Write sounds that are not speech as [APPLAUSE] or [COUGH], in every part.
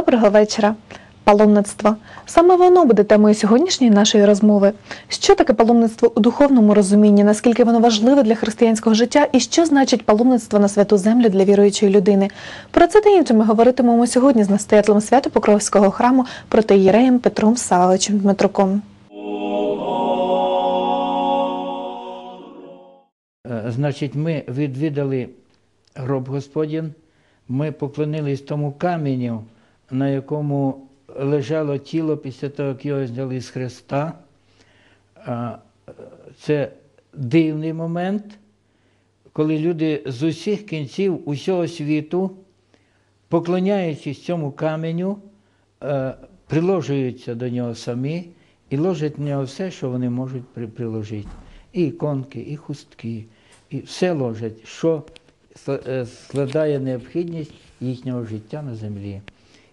Доброго вечора. Паломництво. Саме воно буде темою сьогоднішньої нашої розмови. Що таке паломництво у духовному розумінні, наскільки воно важливе для християнського життя і що значить паломництво на святу землю для віруючої людини? Про це та інше ми говоритимемо сьогодні з настоятелем Свято-Покровського храму протиєреєм Петром Савовичем Дмитруком. Е, Значить, ми відвідали гроб Господін, ми поклонились тому каменю, на якому лежало тіло після того, як його зняли з Христа. Це дивний момент, коли люди з усіх кінців усього світу, поклоняючись цьому каменю, е, приложуються до нього самі і ложать в нього все, що вони можуть при- приложити. І іконки, і хустки, і все ложать, що е, складає необхідність їхнього життя на землі.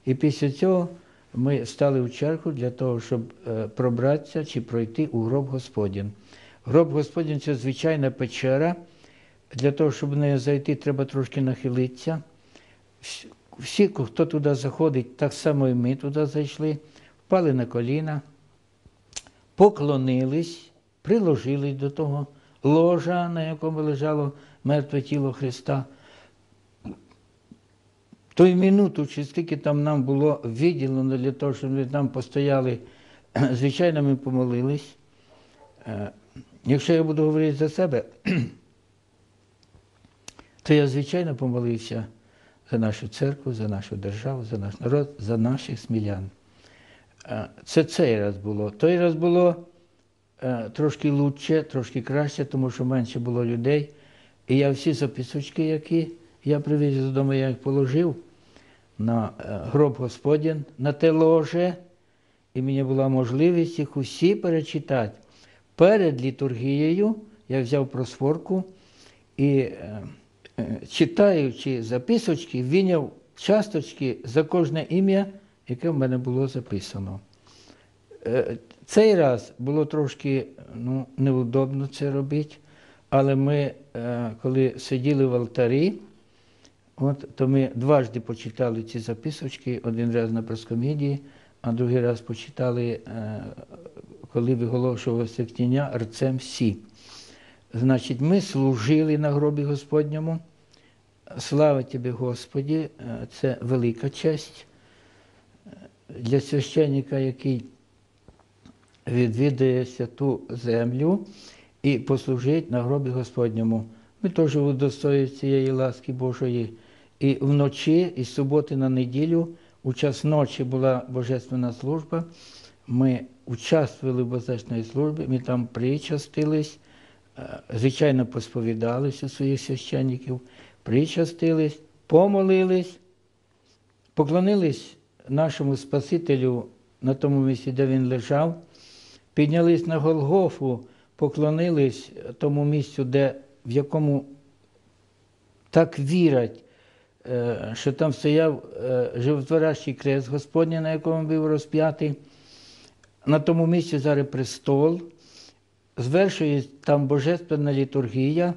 І після цього ми стали в чергу для того, щоб е, пробратися чи пройти у гроб Господін. Гроб Господін це звичайна печера. Для того, щоб в неї зайти, треба трошки нахилитися. Всі, хто туди заходить, так само і ми туди зайшли, впали на коліна, поклонились, приложились до того ложа, на якому лежало мертве тіло Христа. Той минуту, чи скільки там нам було виділено для того, щоб ми там постояли, [CLEARS THROAT] звичайно, ми помолились. Е, Якщо я буду говорити за себе, [CLEARS THROAT] то я, звичайно, помолився за нашу церкву, за нашу державу, за наш народ, за наших смілян. Е, Це цей раз було. Той раз було е, трошки лучше, трошки краще, тому що менше було людей. І я всі записочки, які я привіз додому, я їх положив на е, гроб Господень, на те ложе, і мені була можливість їх усі перечитати. Перед літургією я взяв просфорку і, е, е, читаючи записочки, віняв часточки за кожне ім'я, яке в мене було записано. Цей раз було трошки ну, неудобно це робити, але ми, коли сиділи в алтарі, от, то ми дважди почитали ці записочки, один раз на проскомідії, а другий раз почитали, е, коли виголошувалося княня рцем Сі. Значить, ми служили на гробі Господньому. Слава тобі, Господі, е, це велика честь для священника, який відвідає святу землю і послужить на гробі Господньому. Ми теж удостоїмо цієї ласки Божої. І вночі, із суботи на неділю, у час ночі була божественна служба. Ми участвували в божественній службі, ми там причастились, е, звичайно, посповідались у своїх священників, причастились, помолились, поклонились нашому Спасителю на тому місці, де він лежав, піднялись на Голгофу, поклонились тому місцю, де, в якому так вірять, що там стояв е, животворящий крест Господній, на якому був розп'ятий. На тому місці зараз престол, звершується там божественна літургія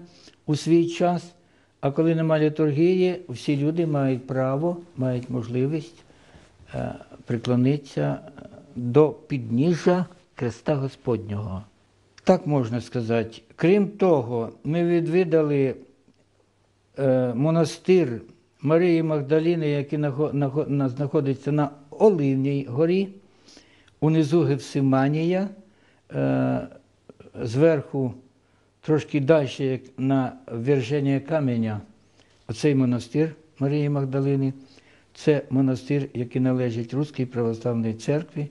у свій час. А коли немає літургії, всі люди мають право, мають можливість е, приклонитися до підніжжя Христа Господнього. Так можна сказати. Крім того, ми відвідали е, монастир Марії Магдаліни, на- знаходиться на Оливній горі, унизу Гефсиманія, е, зверху трошки далі, як на верження каменя, оцей монастир Марії Магдалини. Це монастир, який належить Руській православній церкві.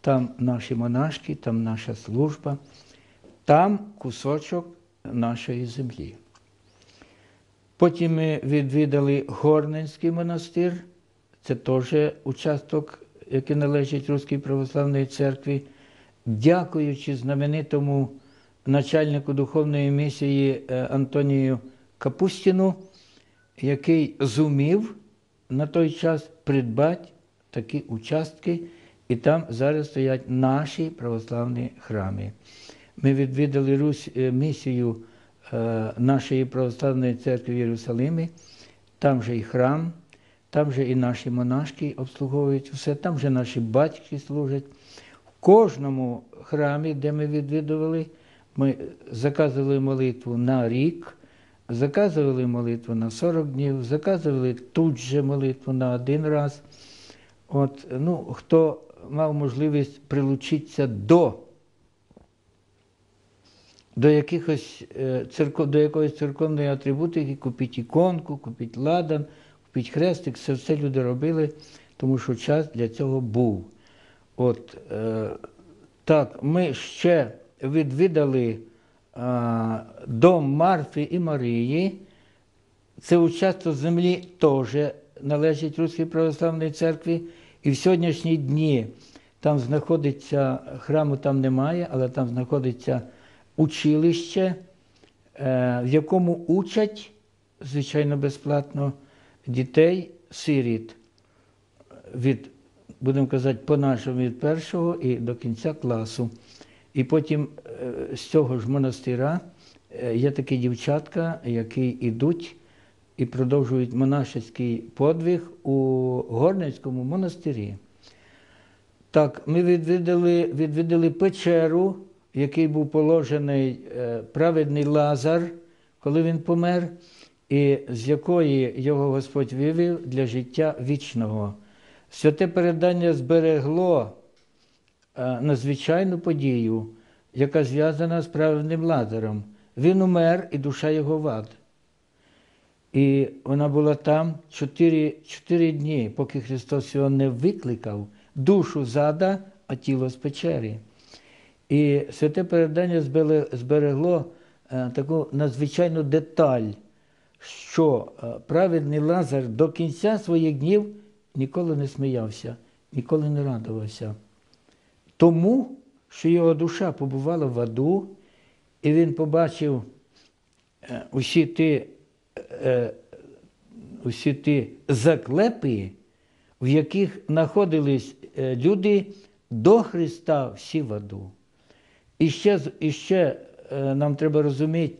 Там наші монашки, там наша служба, там кусочок нашої землі. Потім ми відвідали Горненський монастир, це теж участок, який належить Руській православної церкві. Дякуючи знаменитому начальнику духовної місії е, Антонію Капустіну, який зумів на той час придбати такі участки, і там зараз стоять наші православні храми. Ми відвідали Русь, е, місію нашої православної церкви в Єрусалимі, там же і храм, там же і наші монашки обслуговують все, там же наші батьки служать. В кожному храмі, де ми відвідували, ми заказували молитву на рік, заказували молитву на 40 днів, заказували тут же молитву на один раз. От, ну, хто мав можливість прилучитися до, до, якихось, е, церков, до якоїсь церковної атрибутики, купіть іконку, купіть ладан, купіть хрестик, це все люди робили, тому що час для цього був. От, е, так, ми ще відвідали е, дом Марфи і Марії. Це участок землі теж належить Руській православній церкві. І в сьогоднішні дні там знаходиться, храму там немає, але там знаходиться училище, е, в якому учать, звичайно, безплатно, дітей сиріт від, будемо казати, по-нашому від першого і до кінця класу. І потім е, з цього ж монастира е, є такі дівчатка, які йдуть і продовжують монашеський подвиг у Горницькому монастирі. Так, ми відвідали, відвідали печеру, в якій був положений е, праведний Лазар, коли він помер, і з якої його Господь вивів для життя вічного. Святе передання зберегло е, надзвичайну подію, яка зв'язана з праведним Лазаром. Він умер, і душа його в ад. І вона була там чотири дні, поки Христос його не викликав, душу зада, а тіло з печері. І святе передання зберегло е, таку надзвичайну деталь, що е, праведний Лазар до кінця своїх днів ніколи не сміявся, ніколи не радувався. Тому, що його душа побувала в аду, і він побачив е, усі ті, усі ті заклепи, в яких знаходились люди до Христа всі в аду. І ще, і ще е, нам треба розуміти,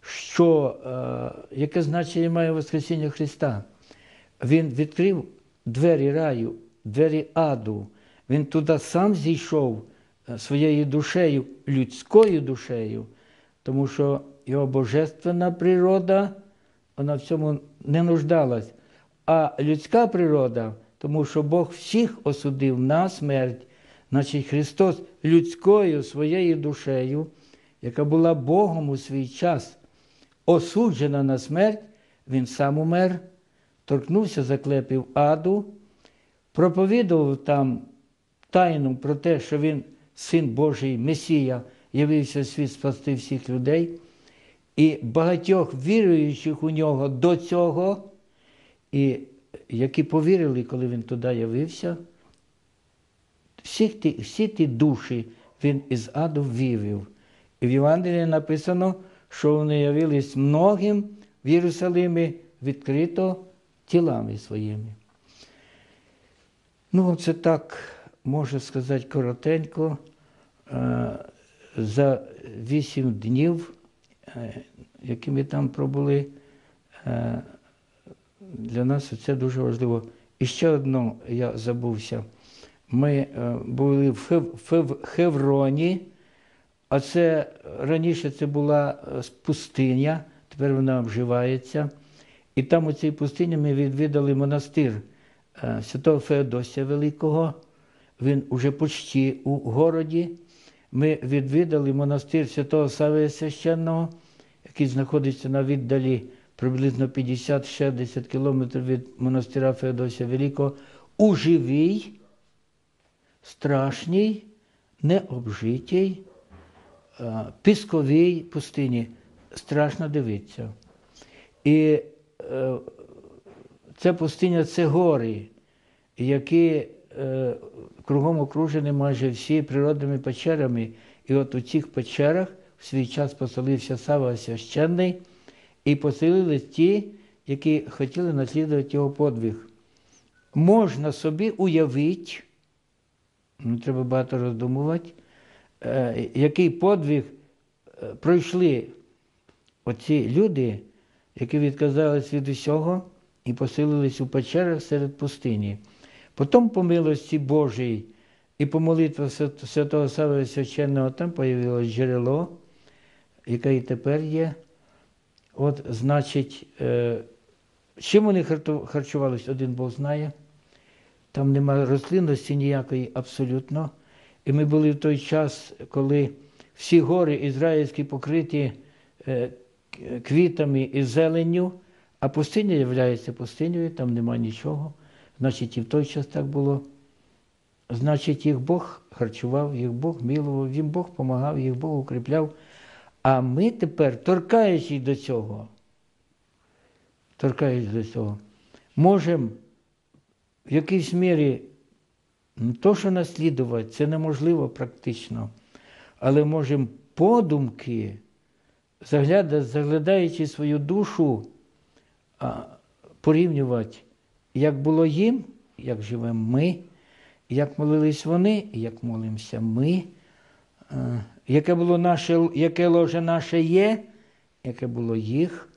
що е, яке значення має Воскресіння Христа. Він відкрив двері раю, двері аду. Він туди сам зійшов е, своєю душею, людською душею, тому що його божественна природа, вона в цьому не нуждалась. А людська природа, тому що Бог всіх осудив на смерть, значить Христос людською своєю душею, яка була Богом у свій час, осуджена на смерть, Він сам умер, торкнувся заклепів аду, проповідував там тайну про те, що він син Божий, Месія, явився в світ спасти всіх людей. І багатьох віруючих у нього до цього, і які повірили, коли він туди явився, всі ті, всі ті душі він із аду вивів. І в Євангелії написано, що вони явились многим в Єрусалимі відкрито тілами своїми. Ну, це так можу сказати коротенько. Е, За вісім днів, е, які ми там пробули, е, для нас це дуже важливо. І ще одно я забувся. Ми е, були в Хевроні, а це раніше це була е, пустиня, тепер вона вживається. І там у цій пустині ми відвідали монастир е, святого Феодосія Великого. Він уже почти у городі. Ми відвідали монастир святого Савія Священного, який знаходиться на віддалі приблизно 50-60 кілометрів від монастира Феодосія Великого, у живій, страшній, необжитій, е, пісковій пустині. Страшно дивитися. І е, ця пустиня це гори, які е, кругом окружені майже всі природними печерами. І от у цих печерах в свій час поселився Сава Священний, і поселились ті, які хотіли наслідувати його подвиг. Можна собі уявити, не треба багато роздумувати, е, який подвиг е, пройшли оці люди, які відказались від усього і поселились у печерах серед пустині. Потім, по милості Божій і по молитві святого Савия Священного, там появилось джерело, яке і тепер є. От, значить, е, чим вони харчувались, один Бог знає. Там немає рослинності ніякої абсолютно. І ми були в той час, коли всі гори ізраїльські покриті е, квітами і зеленню, а пустиня є пустинею, там нема нічого. Значить, і в той час так було. Значить, їх Бог харчував, їх Бог милував, їм Бог допомагав, їх Бог укріпляв. А ми тепер, торкаючись до цього, торкаючись до цього, можемо в якійсь мірі не то, що наслідувати, це неможливо практично, але можемо подумки, заглядаючи свою душу, порівнювати, як було їм, як живемо ми, як молились вони, як молимося ми, яке було наше, яке ложе наше є, яке було їх.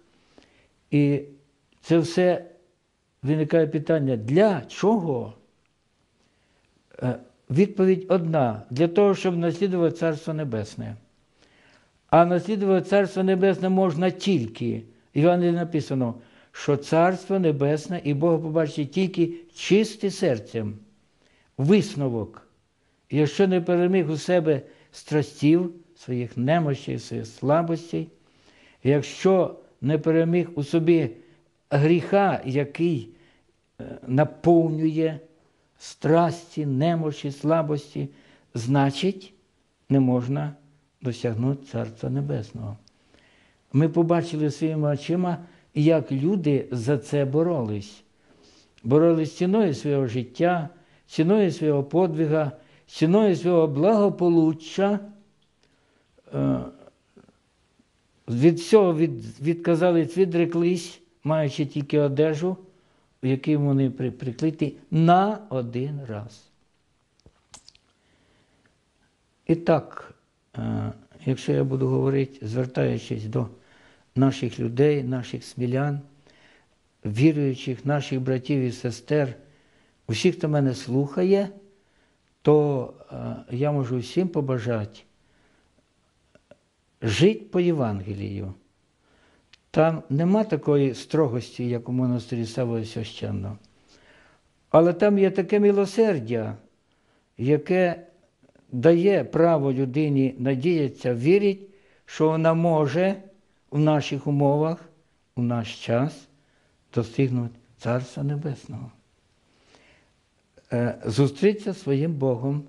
І це все виникає питання, для чого? Е, Відповідь одна: для того, щоб наслідувати Царство Небесне. А наслідувати Царство Небесне можна тільки. В Івангелії написано, що Царство Небесне і Бога побачить тільки чисте серцем. Висновок. Якщо не переміг у себе страстів, своїх немощей, своїх слабостей, якщо не переміг у собі гріха, який наповнює страсті, немощі, слабості, значить, не можна досягнути Царства Небесного. Ми побачили своїми очима, як люди за це боролись. Боролись ціною свого життя, ціною свого подвига, ціною свого благополуччя. Е, Від всього від, відказались, відреклись, маючи тільки одежу, в якій вони при- приклиті на один раз. І так, е, якщо я буду говорити, звертаючись до наших людей, наших смілян, віруючих, наших братів і сестер, усіх, хто мене слухає, то е, я можу всім побажати жити по Євангелію. Там нема такої строгості, як у монастирі Савої Священного. Але там є таке милосердя, яке дає право людині надіятися, вірить, що вона може в наших умовах, у наш час достигнути Царства Небесного. Е, Зустрітися своїм Богом,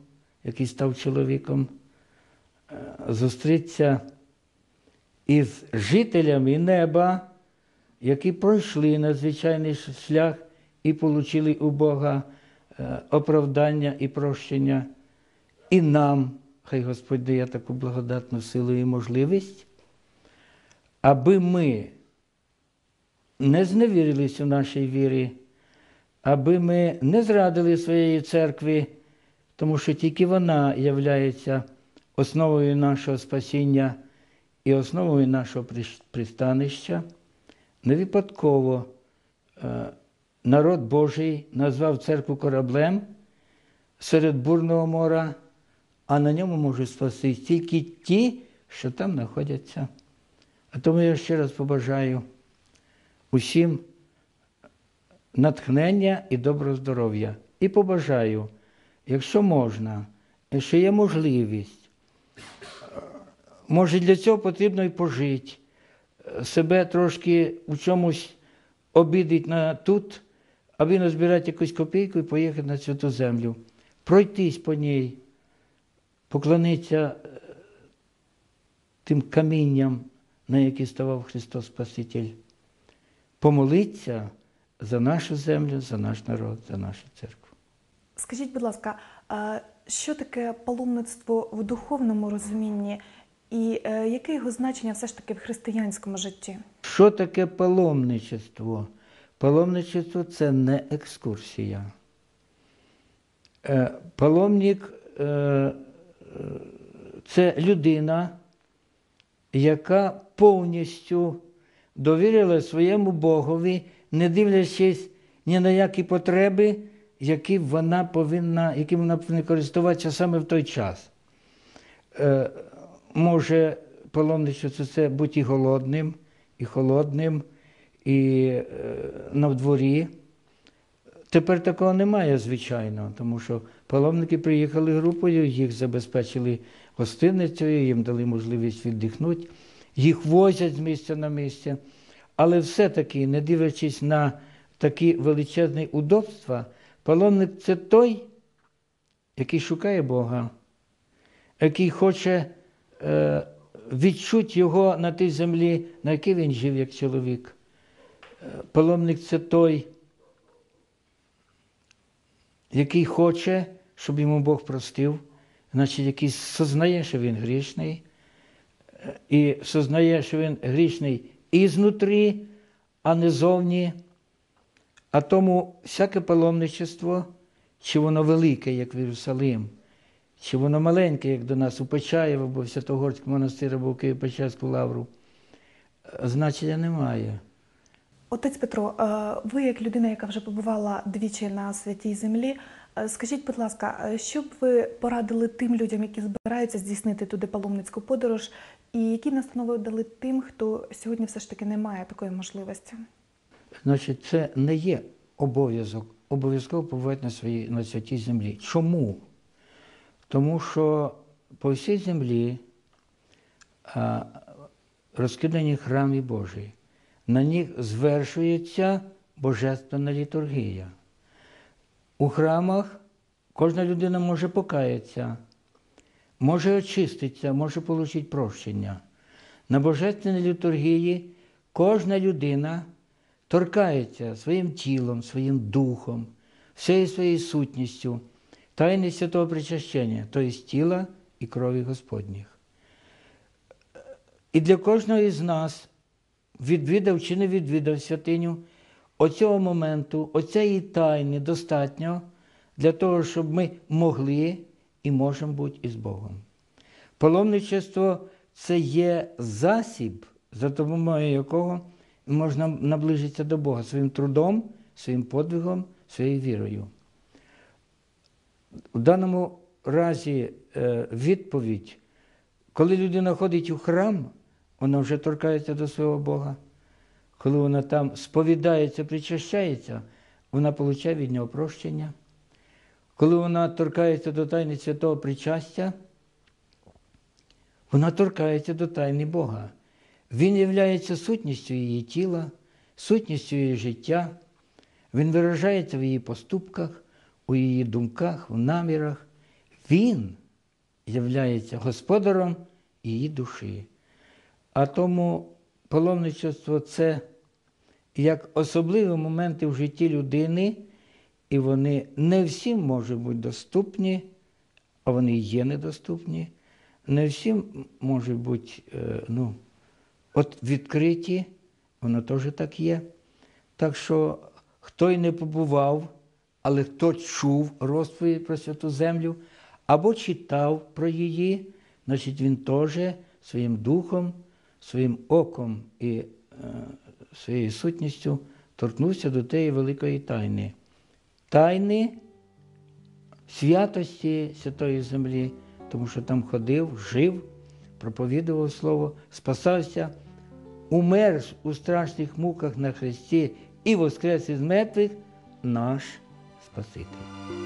який став чоловіком, е, зустрітися із жителями неба, які пройшли надзвичайний шлях і отримали у Бога е, оправдання і прощення. І нам, хай Господь дає таку благодатну силу і можливість, аби ми не зневірились у нашій вірі, аби ми не зрадили своєї церкви, тому що тільки вона являється основою нашого спасіння і основою нашого пристанища. Не випадково е, народ Божий назвав церкву кораблем серед бурного мора, а на ньому можуть спастись тільки ті, що там знаходяться. А тому я ще раз побажаю усім натхнення і доброго здоров'я. І побажаю, якщо можна, якщо є можливість, може для цього потрібно і пожити, себе трошки у чомусь обідить на тут, аби назбирати якусь копійку і поїхати на святу землю, пройтись по ній, поклонитися е, тим камінням, на які ставав Христос Спаситель, помолитися за нашу землю, за наш народ, за нашу церкву. Скажіть, будь ласка, що таке паломництво в духовному розумінні, і е, яке його значення все ж таки в християнському житті? Що таке паломничество? Паломничество це не екскурсія. Е, Паломник е, е, це людина, яка повністю довірила своєму Богові не дивлячись ні на які потреби, які вона повинна, яким вона повинна користуватися саме в той час. Може, паломничество це бути і голодним, і холодним, і е, на дворі. Тепер такого немає, звичайно, тому що паломники приїхали групою, їх забезпечили гостиницею, їм дали можливість віддихнути, їх возять з місця на місце. Але все-таки, не дивлячись на такі величезні удобства, паломник це той, який шукає Бога, який хоче е, відчути його на тій землі, на якій він жив як чоловік. Е, Паломник це той, який хоче, щоб йому Бог простив, значить, який сознає, що він грішний, і сознає, що він грішний і знутрі, а не зовні. А тому всяке паломничество, чи воно велике, як в Єрусалим, чи воно маленьке, як до нас у Почаєво, або в Святогорський монастир, або в Києво-Печерську лавру, е, значення немає. Отець Петро, е, ви як людина, яка вже побувала двічі на святій землі, е, скажіть, будь ласка, що б ви порадили тим людям, які збираються здійснити туди паломницьку подорож, і які настанови дали тим, хто сьогодні все ж таки не має такої можливості? Значить, це не є обов'язок. Обов'язково побувати на своїй на святій землі. Чому? Тому що по всій землі розкидані храми Божі. На них звершується божественна літургія. У храмах кожна людина може покаятися, може очиститися, може отримати прощення. На божественній літургії кожна людина торкається своїм тілом, своїм духом, всією своєю сутністю, тайни святого причащення, тобто тіла і крові Господніх. І для кожного із нас, відвідав чи не відвідав святиню, оцього моменту, оцієї тайни достатньо для того, щоб ми могли і можемо бути із Богом. Паломничество це є засіб, за допомогою якого можна наближитися до Бога своїм трудом, своїм подвигом, своєю вірою. У даному разі е, відповідь, коли людина ходить у храм, вона вже торкається до свого Бога. Коли вона там сповідається, причащається, вона отримує від нього прощення. Коли вона торкається до тайни святого причастя, вона торкається до тайни Бога. Він являється сутністю її тіла, сутністю її життя. Він виражається в її поступках, у її думках, в намірах. Він являється господаром її душі. А тому паломничество це як особливі моменти в житті людини, і вони не всім можуть бути доступні, а вони є недоступні. Не всім можуть бути е, ну, от відкриті, воно теж так є. Так що хто й не побував, але хто чув розповідь про святу землю або читав про її, значить він теж своїм духом, своїм оком і е, своєю сутністю торкнувся до тієї великої тайни. Тайни святості Святої Землі, тому що там ходив, жив, проповідував Слово, спасався, умер у страшних муках на Христі і воскрес із мертвих наш Спаситель.